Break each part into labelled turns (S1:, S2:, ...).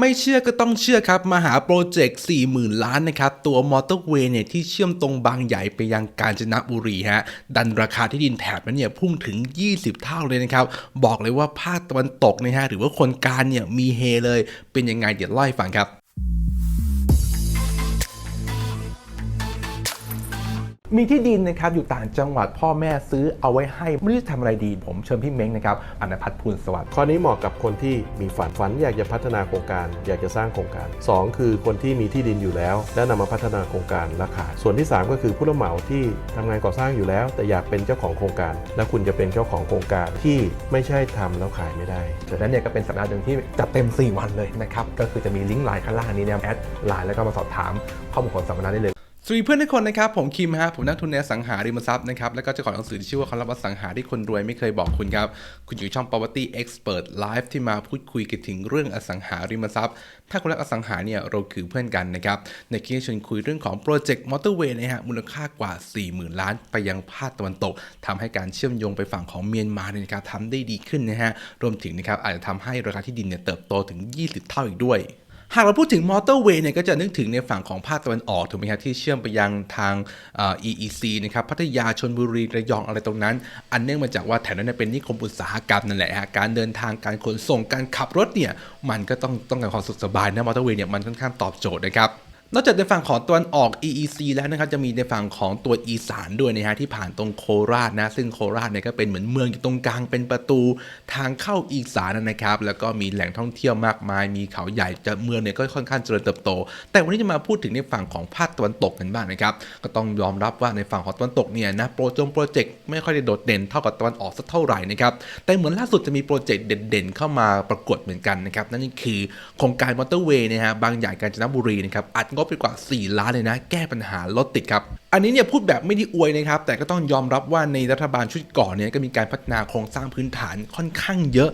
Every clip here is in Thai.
S1: ไม่เชื่อก็ต้องเชื่อครับ มหาโปรเจกต์ 40,000 ล้านนะครับ ตัวมอเตอร์เวย์เนี่ยที่เชื่อมตรงบางใหญ่ไปยังกาญจนบุรีฮะ ดันราคาที่ดินแถบนั้นเนี่ยพุ่งถึง 20 เท่าเลยนะครับ บอกเลยว่าภาคตะวันตกนะฮะ หรือว่าคนการเนี่ยมีเฮเลย เป็นยังไงเดี๋ยวเล่าให้ฟังครับ มีที่ดินนะครับอยู่ต่างจังหวัดพ่อแม่ซื้อเอาไว้ให้ไม่รู้จะทำอะไรดี ผมเชิญพี่เม้งนะครับอนพัฒน์พูลสวัสดิ์
S2: ข้อนี้เหมาะกับคนที่มีฝันฝันอยากจะพัฒนาโครงการ อยากจะสร้างโครงการ 2 คือคนที่มีที่ดินอยู่แล้ว แล้วนำมาพัฒนาโครงการและขายส่วนที่ 3 ก็คือผู้รับเหมาที่ทำงานก่อสร้างอยู่แล้ว แต่อยากเป็นเจ้าของโครงการ และคุณจะเป็นเจ้าของโครงการที่ไม่ใช่ทำแล้วขายไม่ได้
S1: ดังนั้นเนี่ยก็เป็นสัปดาห์หนึ่งที่จัดเต็ม 4 วันเลยนะครับก็คือจะมีลิงก์ไลน์ข้างล่างนี้นะครับแอดไลน์แล้วก็มาสอบถามข้อมูลของสัปดาห์ได้เลย สวัสดีเพื่อนทุกคนนะครับ ผมคิมฮะผมนักทุนในอสังหาริมทรัพย์นะครับ แล้วก็เจ้าของหนังสือที่ชื่อว่าความลับอสังหาที่คนรวยไม่เคยบอกคุณครับ คุณอยู่ช่อง property expert live ที่มาพูดคุยกันถึงเรื่องอสังหาริมทรัพย์ ถ้าคุณรักอสังหาเนี่ยเราคือเพื่อนกันนะครับ ในคลิปนี้ชวนคุยเรื่องของโปรเจกต์มอเตอร์เวย์นะฮะมูลค่ากว่า 40,000 ล้านไปยังภาคตะวันตกทำให้การเชื่อมโยงไปฝั่งของเมียนมาเนี่ยนะครับทำได้ดีขึ้นนะฮะรวมถึงนะครับอาจจะทำให้ราคาที่ดินเนี่ยเติบโตถึง 20 เท่าอีกด้วย หากเราพูดถึงมอเตอร์เวย์เนี่ยก็จะนึกถึงในฝั่งของภาคตะวันออกถูกไหมครับที่เชื่อมไปยังทางเออ EEC นะครับพัทยาชนบุรีระยองอะไรตรงนั้น อันเนื่องมาจากว่าแถวนั้นเนยเป็นนิคมอุตสาหกรรมนั่นแหละฮะการเดินทางการขนส่งการขับรถเนี่ยมันก็ต้องต้องการความสุขสบายนะมอเตอร์เวย์เนี่ยมันค่อนข้างตอบโจทย์นะครับ นอกจากในฝั่งของตะวันออก EEC แล้วนะครับจะมีในฝั่งของตัวอีสานด้วยนะฮะที่ผ่านตรงโคราชนะ ซึ่งโคราชเนี่ยก็เป็นเหมือนเมืองอยู่ตรงกลางเป็นประตูทางเข้าอีสานนะครับ แล้วก็มีแหล่งท่องเที่ยวมากมาย มีเขาใหญ่จะเมืองเนี่ยก็ค่อนข้างเจริญเติบโต แต่วันนี้จะมาพูดถึงในฝั่งของภาคตะวันตกกันบ้างนะครับ ก็ต้องยอมรับว่าในฝั่งของตะวันตกเนี่ยนะโปรจงโปรเจกต์ไม่ค่อยได้โดดเด่นเท่ากับตะวันออกสักเท่าไหร่นะครับแต่เหมือนล่าสุดจะมีโปรเจกต์เด่นๆ เข้ามาประกวดเหมือนกันนะครับนั่นก็คือโครงการมอเตอร์เวย์นะฮะบางใหญ่กาญจนบุรีนะครับอัดงบไปกว่า 4 ล้านเลยนะ แก้ปัญหารถติดครับ อันนี้เนี่ยพูดแบบไม่ได้อวยนะครับ แต่ก็ต้องยอมรับว่าในรัฐบาลชุดก่อนเนี่ยก็มีการพัฒนาโครงสร้างพื้นฐานค่อนข้างเยอะ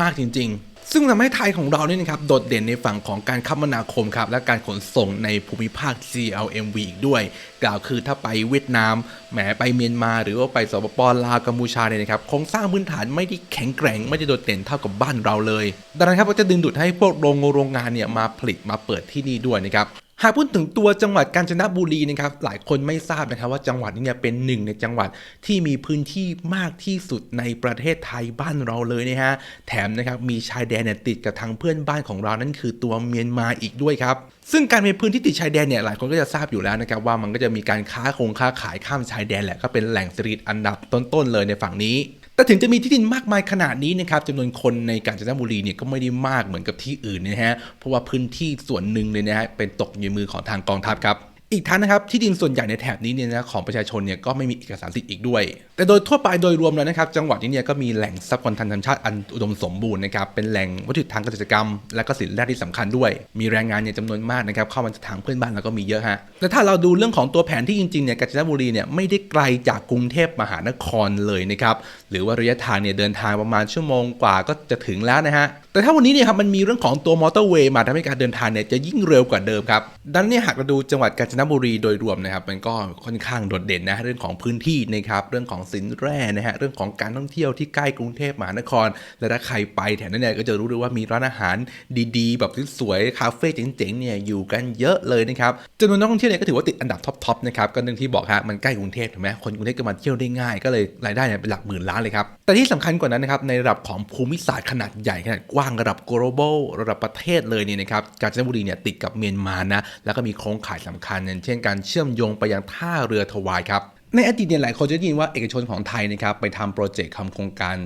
S1: มาก ๆจริง ๆซึ่งทำให้ไทยของเราเนี่ยนะครับโดดเด่นในฝั่งของการคมนาคมครับและการขนส่งในภูมิภาค CLMV อีกด้วย กล่าวคือถ้าไปเวียดนามแหมไปเมียนมา หรือว่าไปสปปลาวกัมพูชาเนี่ยนะครับโครงสร้างพื้นฐานไม่ได้แข็งแกร่งไม่ได้โดดเด่นเท่ากับบ้านเราเลย ดังนั้นครับก็จะดึงดูดให้พวกโรงโรงงานเนี่ยมาผลิตมาเปิดที่นี่ด้วยนะครับ หากพูดถึงตัวจังหวัดกาญจนบุรีนะครับหลายคนไม่ทราบนะครับว่าจังหวัดนี้เนี่ยเป็นหนึ่งในจังหวัดที่มีพื้นที่มากที่สุดในประเทศไทยบ้านเราเลยนะฮะแถมนะครับมีชายแดนเนี่ยติดกับทางเพื่อนบ้านของเรานั่นคือตัวเมียนมาอีกด้วยครับซึ่งการมีพื้นที่ติดชายแดนเนี่ยหลายคนก็จะทราบอยู่แล้วนะครับว่ามันก็จะมีการค้าคงค้าขายข้ามชายแดนแหละก็เป็นแหล่งเศรษฐกิจอันดับต้นๆเลยในฝั่งนี้ แต่ถึงจะมีที่ดินมากมายขนาดนี้นะครับจำนวนคนในกาญจนบุรีเนี่ยก็ไม่ได้มากเหมือนกับที่อื่นนะฮะเพราะว่าพื้นที่ส่วนหนึ่งเลยนะฮะเป็นตกอยู่ในมือของทางกองทัพครับ อีกทั้งนะครับที่ดินส่วนใหญ่ในแถบนี้เนี่ยนะของประชาชนเนี่ยก็ไม่มีเอกสารสิทธิ์อีกด้วย แต่โดยทั่วไปโดยรวมแล้วนะครับจังหวัดนี้เนี่ยก็มีแหล่งทรัพยากรทางธรรมชาติอันอุดมสมบูรณ์นะครับเป็นแหล่งวัตถุดิบทางเกษตรกรรม และก็สินแร่ที่สำคัญด้วย มีแรงงานเนี่ยจำนวนมากนะครับเข้ามาจากทางเพื่อนบ้านแล้วก็มีเยอะฮะแต่ถ้าเราดูเรื่องของตัวแผนที่จริงๆเนี่ยกาญจนบุรีเนี่ยไม่ได้ไกลจากกรุงเทพมหานครเลยนะครับหรือว่าระยะทางเนี่ยเดินทางประมาณชั่วโมงกว่าก็จะถึงแล้วนะฮะ แต่ถ้าวันนี้เนี่ยครับมันมีเรื่องของตัวมอเตอร์เวย์มาทำให้การเดินทางเนี่ยจะยิ่งเร็วกว่าเดิมครับ ดังนั้นเนี่ยหากเราดูจังหวัดกาญจนบุรีโดยรวมนะครับมันก็ค่อนข้างโดดเด่นนะเรื่องของพื้นที่นะครับเรื่องของสินแร่นะฮะเรื่องของการท่องเที่ยวที่ใกล้กรุงเทพมหานคร และถ้าใครไปแถวนั้นเนี่ยก็จะรู้เลยว่ามีร้านอาหารดีๆ แบบสวยๆคาเฟ่เจ๋งๆเนี่ยอยู่กันเยอะเลยนะครับจำนวนนักท่องเที่ยวเนี่ยก็ถือว่าติดอันดับท็อปๆนะครับก็เนื่องที่บอกฮะมันใกล้กรุงเทพถูกไหมคนกรุงเทพก็มาเที่ยวได้ง่ายก็เลยรายได้เนี่ยเป็นหลักหมื่นล้านเลยครับแต่ที่สำคัญกว่านั้นนะครับในระดับของภูมิศาสตร์ขนาดใหญ่ขนาดกว้างระดับ global ระดับประเทศเลยเนี่ยนะครับกาญจนบุรีเนี่ยติดกับเมียนมานะแล้วก็มีโครงข่ายสำคัญอย่างเช่นการเชื่อมโยงไปยังท่าเรือทวายครับในอดีตเนี่ยหลายคนจะได้ยินว่าเอกชนของไทยนะครับไปทำโปรเจกต์ทำโครงการ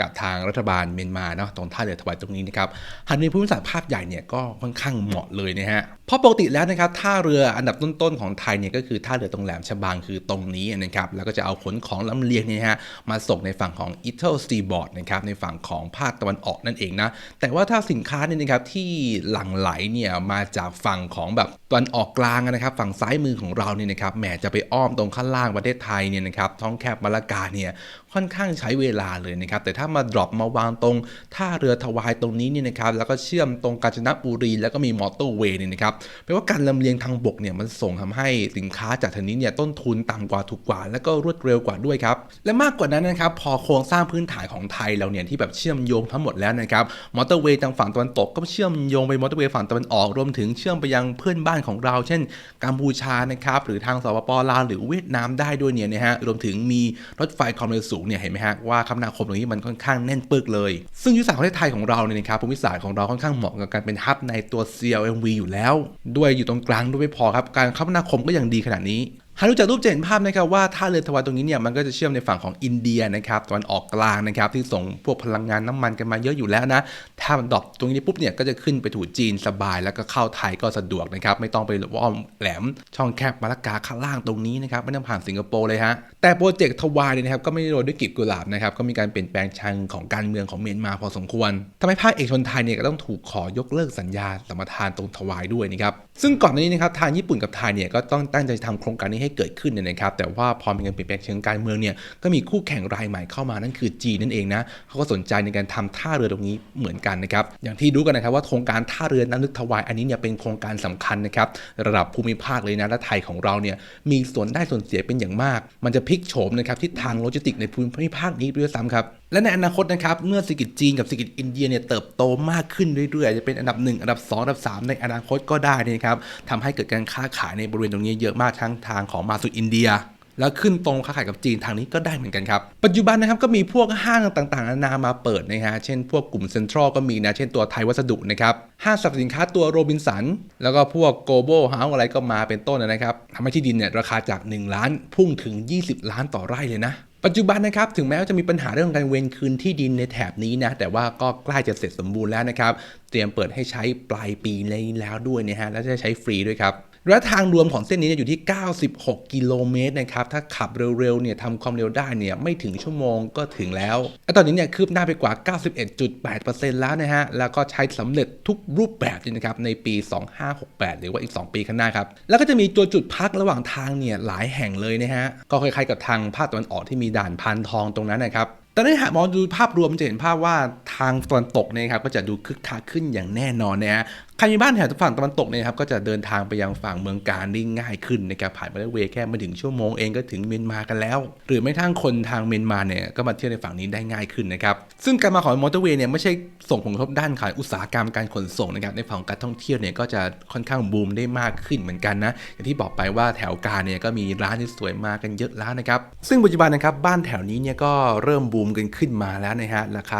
S1: กับทางรัฐบาลเมียนมาเนาะตรงท่าเรือถวายตรงนี้นะครับหากในภูมิศาสตร์ภาพใหญ่เนี่ยก็ค่อนข้างเหมาะเลยนะฮะเพราะปกติแล้วนะครับท่าเรืออันดับต้นๆของไทยเนี่ยก็คือท่าเรือตรงแหลมฉบังคือตรงนี้นะครับแล้วก็จะเอาขนของลำเลียงเนี่ยฮะมาส่งในฝั่งของ e t h e l Seaboard นะครับในฝั่งของภาคตะวันออกนั่นเองนะแต่ว่าถ้าสินค้าเนี่ยนะครับที่หลั่งไหลเนี่ยมาจากฝั่งของแบบตะวันออกกลางนะครับฝั่งซ้ายมือของเราเนี่ยนะครับแหมจะไปอ้อมตรงข้างล่างประเทศไทยเนี่ยนะครับท้องแคบมาลากาเนี่ย ค่อนข้างใช้เวลาเลยนะครับ แต่ถ้ามาดรอปมาวางตรงท่าเรือถวายตรงนี้นี่นะครับ แล้วก็เชื่อมตรงกาญจนบุรี แล้วก็มีมอเตอร์เวย์นี่นะครับแปลว่าการลำเลียงทางบกเนี่ยมันส่งทำให้สินค้าจากทางนี้เนี่ยต้นทุนต่ำกว่าถูกกว่า แล้วก็รวดเร็วกว่าด้วยครับ และมากกว่านั้นนะครับ พอโครงสร้างพื้นฐานของไทยเราเนี่ยที่แบบเชื่อมโยงทั้งหมดแล้วนะครับมอเตอร์เวย์ทางฝั่งตะวันตกก็เชื่อมโยงไปมอเตอร์เวย์ฝั่งตะวันออกรวมถึงเชื่อมไปยังเพื่อนบ้านของเรา เช่น กัมพูชานะครับหรือทางสปปลาวหรือเวียดนามได้ด้วยเนี่ยนะฮะรวมถึงมีรถไฟความเร็วสูงเนี่ยเห็นไหมฮะว่าคมนาคมตรงนี้มันค่อนข้างแน่นปึกเลย ซึ่งยุทธศาสตร์ของประเทศไทยของเราเนี่ยนะครับภูมิศาสตร์ของเราค่อนข้างเหมาะกับการเป็นฮับในตัว CLMV อยู่แล้ว ด้วยอยู่ตรงกลางด้วยไม่พอครับการคมนาคมก็ยังดีขนาดนี้ หากดูจากรูปจะเห็นภาพนะครับว่าท่าเรือทวายตรงนี้เนี่ยมันก็จะเชื่อมในฝั่งของอินเดียนะครับตะวันออกกลางนะครับที่ส่งพวกพลังงานน้ำมันกันมาเยอะอยู่แล้วนะ ถ้ามันดรอปตรงนี้ปุ๊บเนี่ยก็จะขึ้นไปถูจีนสบาย แล้วก็เข้าไทยก็สะดวกนะครับไม่ต้องไปอ้อมแหลมช่องแคบมาละกาข้างล่างตรงนี้นะครับไม่ต้องผ่านสิงคโปร์เลยฮะแต่โปรเจกต์ทวายเนี่ยนะครับก็ไม่ได้โรยด้วยกลีบกุหลาบนะครับก็มีการเปลี่ยนแปลงชังของการเมืองของเมียนมาพอสมควรทำให้ภาคเอกชนไทยเนี่ยก็ต้องถูกขอยกเลิกสัญญาสัมปทานตรงทวายด้วยนะครับซึ่งก่อนหน้านี้นะครับทางญี่ปุ่นกับไทยเนี่ยก็ต้องตั้งใจทำโครงการนี้ให้เกิดขึ้นเนี่ยนะครับ แต่ว่าพอมีการเปลี่ยนแปลงเชิงการเมืองเนี่ยก็มีคู่แข่งรายใหม่เข้ามานั่นคือจีนนั่นเองนะเขาก็สนใจในการทำท่าเรือตรงนี้เหมือนกันนะครับอย่างที่รู้กันนะครับว่าโครงการท่าเรือน้ำลึกทวายอันนี้เนี่ยเป็นโครงการสำคัญนะครับระดับภูมิภาคเลยนะและไทยของเราเนี่ยมีส่วนได้ส่วนเสียเป็นอย่างมาก มันจะพลิกโฉมนะครับทิศทางโลจิสติกในภูมิภาคนี้ด้วยซ้ำครับ และในอนาคตนะครับ เมื่อเศรษฐกิจจีนกับเศรษฐกิจอินเดียเนี่ยเติบโตมากขึ้นเรื่อยๆ จะเป็นอันดับ 1 อันดับ 2 อันดับ 3 ในอนาคตก็ได้นะครับทำให้เกิดการค้าขายในบริเวณตรงนี้เยอะมากทั้งทางของมาสู่อินเดียแล้วขึ้นตรงค้าขายกับจีนทางนี้ก็ได้เหมือนกันครับ ปัจจุบันนะครับก็มีพวกห้างต่างๆนานามาเปิดนะฮะ เช่นพวกกลุ่มเซ็นทรัลก็มีนะ เช่นตัวไทยวัสดุนะครับ ห้างสรรพสินค้าตัวโรบินสัน แล้วก็พวกโกลบอลเฮาส์อะไรก็มาเป็นต้นนะครับทำให้ที่ดินเนี่ยราคาจาก 1 ล้านพุ่งถึง 20 ล้านต่อไร่เลยนะ ปัจจุบันนะครับถึงแม้ว่าจะมีปัญหาเรื่องการเวนคืนที่ดินในแถบนี้นะแต่ว่าก็ใกล้จะเสร็จสมบูรณ์แล้วนะครับ เตรียมเปิดให้ใช้ปลายปีนี้แล้วด้วยนะฮะและจะใช้ฟรีด้วยครับ ระยะทางรวมของเส้นนี้อยู่ที่ 96 กิโลเมตรนะครับ ถ้าขับเร็วๆ เนี่ยทำความเร็วได้เนี่ย ไม่ถึงชั่วโมงก็ถึงแล้วตอนนี้เนี่ยคืบหน้าไปกว่า 91.8%แล้วนะฮะ แล้วก็ใช้สำเร็จทุกรูปแบบเลยนะครับ ในปี 2568 หรือว่าอีก 2 ปีข้างหน้าครับ แล้วก็จะมีตัวจุดพักระหว่างทางเนี่ยหลายแห่งเลยนะฮะ ก็คล้ายๆกับทางภาคตะวันออกที่มีด่านพานทองตรงนั้นนะครับ แต่ถ้าหากมองดูภาพรวมจะเห็นภาพว่าทางตะวันตกเนี่ยครับก็จะดูคึกคักขึ้นอย่างแน่นอนนะฮะใครมีบ้านแถวฝั่งตะวันตกเนี่ยครับก็จะเดินทางไปยังฝั่งเมืองการได้ง่ายขึ้นนะครับผ่านมอเตอร์เวย์แค่ไม่ถึงชั่วโมงเองก็ถึงเมียนมากันแล้ว หรือไม่ทั้งคนทางเมียนมาเนี่ยก็มาเที่ยวในฝั่งนี้ได้ง่ายขึ้นนะครับซึ่งการมาของมอเตอร์เวย์เนี่ยไม่ใช่ส่งผลกระทบด้านขายอุตสาหกรรมการขนส่งนะครับในฝั่งการท่องเที่ยวเนี่ยก็จะค่อนข้างบูมได้มากขึ้นเหมือนกันนะอย่างที่บอกไปว่าแถวการเนี่ยก็มีร้านที่สวยมากกันเยอะแล้วนะครับซึ่งปัจจุบันนะครับบ้านแถวนี้เนี่ยก็เริ่มบูมกันขึ้นมาแล้วนะฮะ ราคา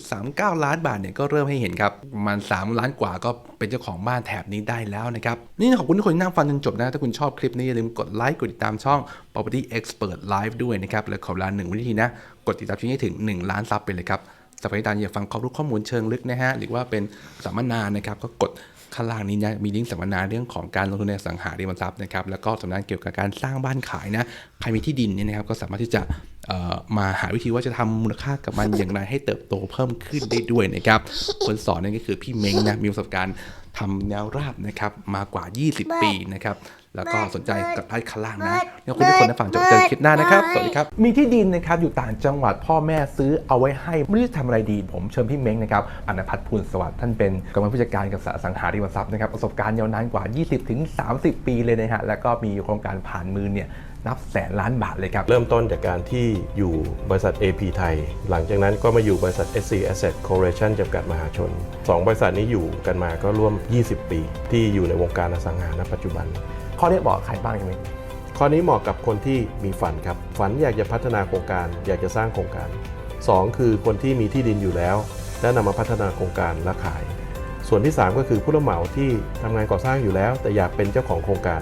S1: 3.39 ล้านบาทเนี่ยก็เริ่มให้เห็นครับมาณ3ล้านกว่าก็เป็นเจ้าของบ้านแถบนี้ได้แล้วนะครับ นี่ขอบคุณทุกคนที่นั่งฟังจนจบนะ ถ้าคุณชอบคลิปนี้อย่าลืมกดไลค์กดติดตามช่อง Property Expert Live ด้วยนะครับ และขอเวลาหนึ่งวินาทีนะ กดติดตามช่องให้ถึง 1 ล้านซับไปเลยครับสัปดาห์นี้อยากฟังความรู้ข้อมูลเชิงลึกนะฮะหรือว่าเป็นสัมมนานะครับก็กด ข้างล่างนี้นะมีลิงก์สัมมนาเรื่องของการลงทุนในสังหาริมทรัพย์นะครับแล้วก็สำนักเกี่ยวกับการสร้างบ้านขายนะใครมีที่ดินเนี่ยนะครับก็สามารถที่จะมาหาวิธีว่าจะทำมูลค่ากับมันอย่างไรให้เติบโตเพิ่มขึ้นได้ด้วยนะครับคนสอนนั่นก็คือพี่เม้งนะมีประสบการณ์ ทำแนวราบนะครับมากว่า 20 ปีนะครับแล้วก็สนใจกับไพ่ข้างล่างนะขอบคุณทุกคนนะฟังจบเจอคลิปหน้านะครับ สวัสดีครับ มีที่ดินนะครับอยู่ต่างจังหวัดพ่อแม่ซื้อเอาไว้ให้ ไม่รู้จะทำอะไรดี ผมเชิญพี่เม้งนะครับอนันพัฒน์ภูลสวัสดิ์ท่านเป็นกรรมผู้จัดการกับอสังหาริมทรัพย์นะครับประสบการณ์ยาวนานกว่า 20-30 ปีเลยนะฮะแล้วก็มีโครงการผ่านมือเนี่ย นับแสนล้านบาทเลยครับ
S2: เริ่มต้นจากการที่อยู่บริษัท AP ไทย หลังจากนั้นก็มาอยู่บริษัท SC Asset Corporation จำกัดมหาชน 2 บริษัทนี้อยู่กันมาก็ร่วม 20 ปี ที่อยู่ในวงการอสังหาณปัจจุบัน
S1: ข้อนี้บอกใครบ้างใช่ไหม
S2: ข้อนี้เหมาะกับคนที่มีฝันครับ ฝันอยากจะพัฒนาโครงการ อยากจะสร้างโครงการ 2 คือคนที่มีที่ดินอยู่แล้ว และนำมาพัฒนาโครงการและขาย ส่วนที่ 3 ก็คือผู้รับเหมาที่ทำงานก่อสร้างอยู่แล้ว แต่อยากเป็นเจ้าของโครงการ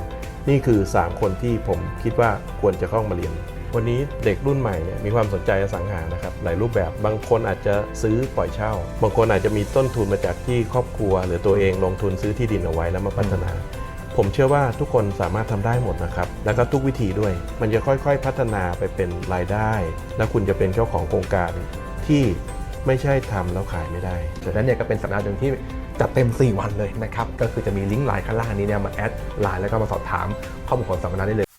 S2: นี่คือ 3 คนที่ผมคิดว่าควรจะเข้ามาเรียน วันนี้เด็กรุ่นใหม่เนี่ยมีความสนใจอสังหานะครับหลายรูปแบบบางคนอาจจะซื้อปล่อยเช่า บางคนอาจจะมีต้นทุนมาจากที่ครอบครัว หรือตัวเองลงทุนซื้อที่ดินเอาไว้แล้วมาพัฒนา ผมเชื่อว่าทุกคนสามารถทำได้หมดนะครับ แล้วก็ทุกวิธีด้วย มันจะค่อยๆ พัฒนาไปเป็นรายได้ แล้วคุณจะเป็นเจ้าของโครงการที่ไม่ใช่ทำแล้วขายไม่ได้
S1: ฉะนั้นเนี่ยก็เป็นสัปดาห์หนึ่งที่ จัดเต็ม 4 วันเลยนะครับ ก็คือจะมีลิงก์ไลน์ข้างล่างนี้เนี่ยมาแอดไลน์แล้วก็มาสอบถามข้อมูลของสัมมนาได้เลย